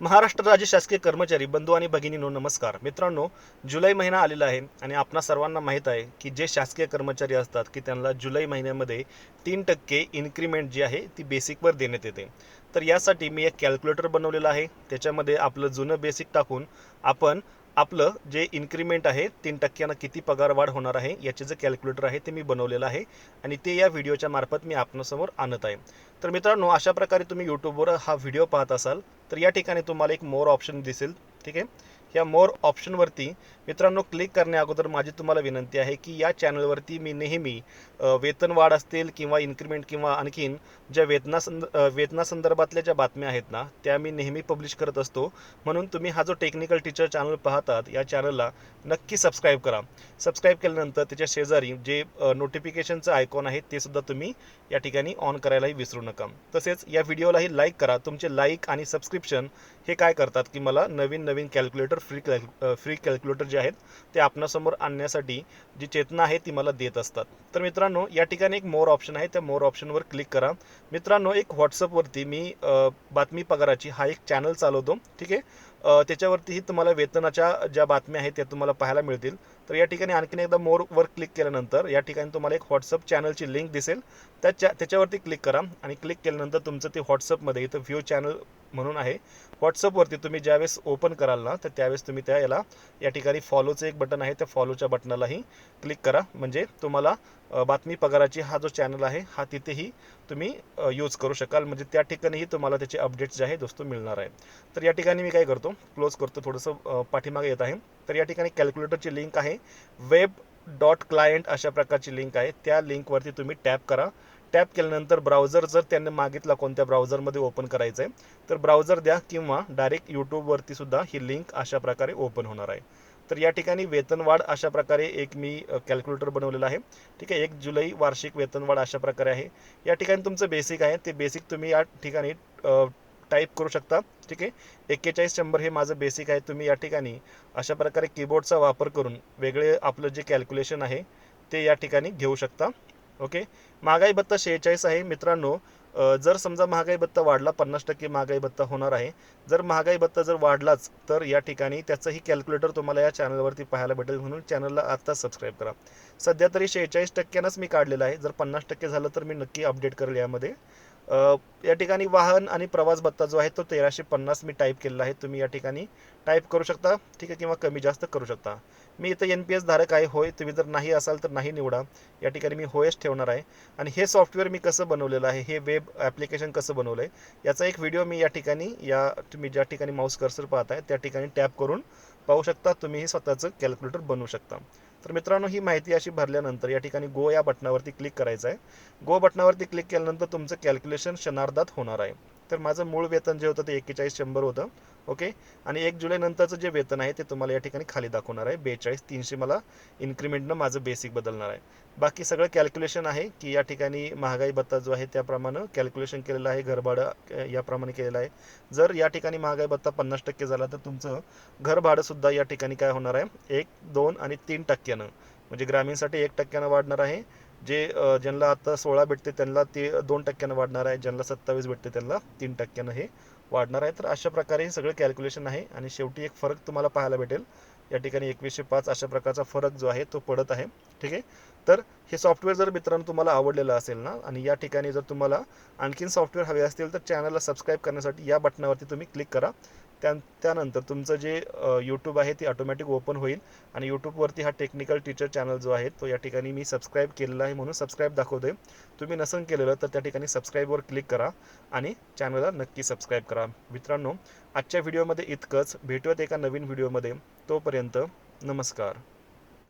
महाराष्ट्र राज्य शासकीय कर्मचारी बंधू आणि भगिनींनो नमस्कार. मित्रांनो जुलै महिना आलेला आहे आणि आपणा सर्वांना माहीत आहे की जे शासकीय कर्मचारी असतात की त्यांना जुलै महिन्यामध्ये तीन टक्के इन्क्रीमेंट जी आहे ती बेसिकवर देण्यात येते. तर यासाठी मी एक कॅल्क्युलेटर बनवलेलं आहे. त्याच्यामध्ये आपलं जुनं बेसिक टाकून आपण आपलं जे इन्क्रीमेंट आहे तीन टक्क्यानं किती पगार वाढ होणार आहे याचे जे कॅल्क्युलेटर आहे ते मी बनवलेलं आहे. आणि ते या व्हिडिओच्या मार्फत मी आपणासमोर आणत आहे. तर मित्रांनो अशा प्रकारे तुम्ही यूट्यूबवर हा व्हिडिओ पाहत असाल तर या ठिकाणी तुम्हाला एक मोर ऑप्शन दिसेल. ठीक आहे? या मोर ऑप्शनवरती मित्रांनो क्लिक करण्या अगोदर माझी तुम्हाला विनंती आहे की या चॅनलवरती मी नेहमी वेतनवाढ असतील किंवा इन्क्रीमेंट किंवा आणखीन ज्या वेतनासंद वेतनासंदर्भातल्या ज्या बातम्या आहेत ना त्या मी नेहमी पब्लिश करत असतो. म्हणून तुम्ही हा जो टेक्निकल टीचर चॅनल पाहतात या चॅनलला नक्की सबस्क्राईब करा. सबस्क्राईब केल्यानंतर त्याच्या शेजारी जे नोटिफिकेशनचं आयकॉन आहे ते सुद्धा तुम्ही या ठिकाणी ऑन करायलाही विसरू नका. तसेच या व्हिडिओलाही लाईक करा. तुमचे लाईक आणि सबस्क्रिप्शन हे काय करतात की मला नवीन नवीन calculator free calc free calculator जे आहेत ते आपणासमोर आणण्यासाठी जी चेतना आहे ती मला देत असतात. तर मित्रांनो या ठिकाणी एक मोर ऑप्शन आहे त्या मोर ऑप्शनवर क्लिक करा. मित्रांनो एक व्हॉट्सअपवरती मी बातमी पगाराची हा एक चॅनल चालवतो. ठीक आहे? त्याच्यावरतीही तुम्हाला वेतनाच्या ज्या बातम्या आहेत त्या तुम्हाला पाहायला मिळतील. तर या ठिकाणी आणखीन एकदा मोरवर क्लिक केल्यानंतर या ठिकाणी तुम्हाला एक व्हॉट्सअप चॅनलची लिंक दिसेल. त्या त्याच्यावरती क्लिक करा आणि क्लिक केल्यानंतर तुमचं ते व्हॉट्सअपमध्ये इथं व्ह्यू चॅनल म्हणून आहे. व्हॉट्सअपवरती तुम्ही ज्यावेळेस ओपन कराल ना तर त्यावेळेस तुम्ही त्या याला या ठिकाणी फॉलोचं एक बटन आहे त्या फॉलोच्या बटनालाही क्लिक करा. म्हणजे तुम्हाला बातमी पगाराची हा जो चॅनल आहे हा तिथेही तुम्ही यूज करू शकाल. म्हणजे त्या ठिकाणीही तुम्हाला त्याचे अपडेट्स जे आहे दोस्त मिळणार आहे. तर या ठिकाणी मी काय करतो क्लोज करतो थोडंसं पाठीमागे येत आहे. तर या ठिकाणी कॅल्क्युलेटरची लिंक आहे. वेब डॉट क्लायंट अशा प्रकारची लिंक आहे. त्या लिंकवरती तुम्ही टॅप करा. टॅप केल्यानंतर ब्राउझर जर त्यांनी मागितला कोणत्या ब्राउझरमध्ये ओपन करायचं आहे तर ब्राउझर द्या किंवा डायरेक्ट यूट्यूबवरती सुद्धा ही लिंक अशा प्रकारे ओपन होणार आहे. तर या ठिकाणी वेतनवाढ अशा प्रकारे एक मी कॅल्क्युलेटर बनवलेलं आहे. ठीक आहे एक जुलै वार्षिक वेतनवाढ अशा प्रकारे आहे. या ठिकाणी तुमचं बेसिक आहे ते बेसिक तुम्ही या ठिकाणी टाईप करू शकता. ठीक आहे एक्केचाळीस शंभर हे माझं बेसिक आहे तुम्ही या ठिकाणी अशा प्रकारे कीबोर्डचा वापर करून वेगळे आपलं जे कॅल्क्युलेशन आहे ते या ठिकाणी घेऊ शकता. ओके? महागाई भत्ता शेहेचाळीस आहे. मित्रांनो जर समजा महागाई भत्ता वाढला पन्नास टक्के महागाई भत्ता होणार आहे. जर महागाई भत्ता जर वाढलाच तर या ठिकाणी त्याचंही कॅल्क्युलेटर तुम्हाला या चॅनलवरती पाहायला भेटेल म्हणून चॅनलला आत्ताच सबस्क्राईब करा. सध्या तरी शेहेचाळीस टक्क्यानंच मी काढलेलं आहे. जर पन्नास टक्के झालं तर मी नक्की अपडेट करेल यामध्ये. या ठिकाणी वाहन आणि प्रवास भत्ता जो आहे तो तेराशे पन्नास मी टाईप केलेला आहे. तुम्ही या ठिकाणी टाईप करू शकता ठीक आहे किंवा कमी जास्त करू शकता. मी इथं एन पी एस धारक आहे होय. तुम्ही जर नाही असाल तर नाही निवडा. या ठिकाणी मी होयच ठेवणार आहे. आणि हे सॉफ्टवेअर मी कसं बनवलेलं आहे हे वेब ॲप्लिकेशन कसं बनवलं आहे याचा एक व्हिडिओ मी या ठिकाणी या तुम्ही ज्या ठिकाणी माऊस कर्सर पाहताय त्या ठिकाणी टॅप करून पाहू शकता. तुम्हीही स्वतःचं कॅल्क्युलेटर बनवू शकता. तर मित्रांनो ही माहिती अशी भरल्यानंतर या ठिकाणी गो या बटनावरती क्लिक करायचं आहे गो बटनावरती क्लिक केल्यानंतर तुमचं कॅल्क्युलेशन क्षणार्धात होणार आहे. तर माझं मूळ वेतन जे होतं ते एक्केचाळीस शंभर होतं ओके आणि एक जुलै नंतरचं जे वेतन आहे ते तुम्हाला या ठिकाणी खाली दाखवणार आहे. बेचाळीस तीनशे मला इन्क्रीमेंटनं माझं बेसिक बदलणार आहे. बाकी सगळं कॅल्क्युलेशन आहे की या ठिकाणी महागाई भत्ता जो आहे त्याप्रमाणे कॅल्क्युलेशन केलेलं आहे घरभाडं याप्रमाणे केलेलं आहे. जर या ठिकाणी महागाई भत्ता पन्नास टक्के झाला तर तुमचं घरभाडंसुद्धा या ठिकाणी काय होणार आहे? एक दोन आणि तीन टक्क्यानं. म्हणजे ग्रामीणसाठी एक टक्क्यानं वाढणार आहे. जे ज्यांना आता सोळा भेटते त्यांना ते दोन टक्क्यानं वाढणार आहे. ज्यांना सत्तावीस भेटते त्यांना तीन टक्क्यानं हे वाढणार आहे. तर अशा प्रकारे हे सगळं कॅल्क्युलेशन आहे आणि शेवटी एक फरक तुम्हाला पाहायला भेटेल. या ठिकाणी एकवीसशे पाच अशा प्रकारचा फरक जो आहे तो पडत आहे. ठीक आहे? तर हे सॉफ्टवेअर जर मित्रांनो तुम्हाला आवडलेलं असेल ना आणि या ठिकाणी जर तुम्हाला आणखीन सॉफ्टवेअर हवे असतील तर चॅनलला सबस्क्राईब करण्यासाठी या बटनावरती तुम्ही क्लिक करा. त्या त्यानंतर तुमचं जे यूट्यूब आहे ते ऑटोमॅटिक ओपन होईल आणि यूट्यूबवरती हा टेक्निकल टीचर चॅनल जो आहे तो या ठिकाणी मी सबस्क्राईब केलेला आहे म्हणून सबस्क्राईब दाखवतोय. तुम्ही नसन केलेलं तर त्या ठिकाणी सबस्क्राईबवर क्लिक करा आणि चॅनलला नक्की सबस्क्राईब करा. मित्रांनो आजच्या व्हिडिओमध्ये इतकंच. भेटूयात एका नवीन व्हिडिओमध्ये तोपर्यंत नमस्कार.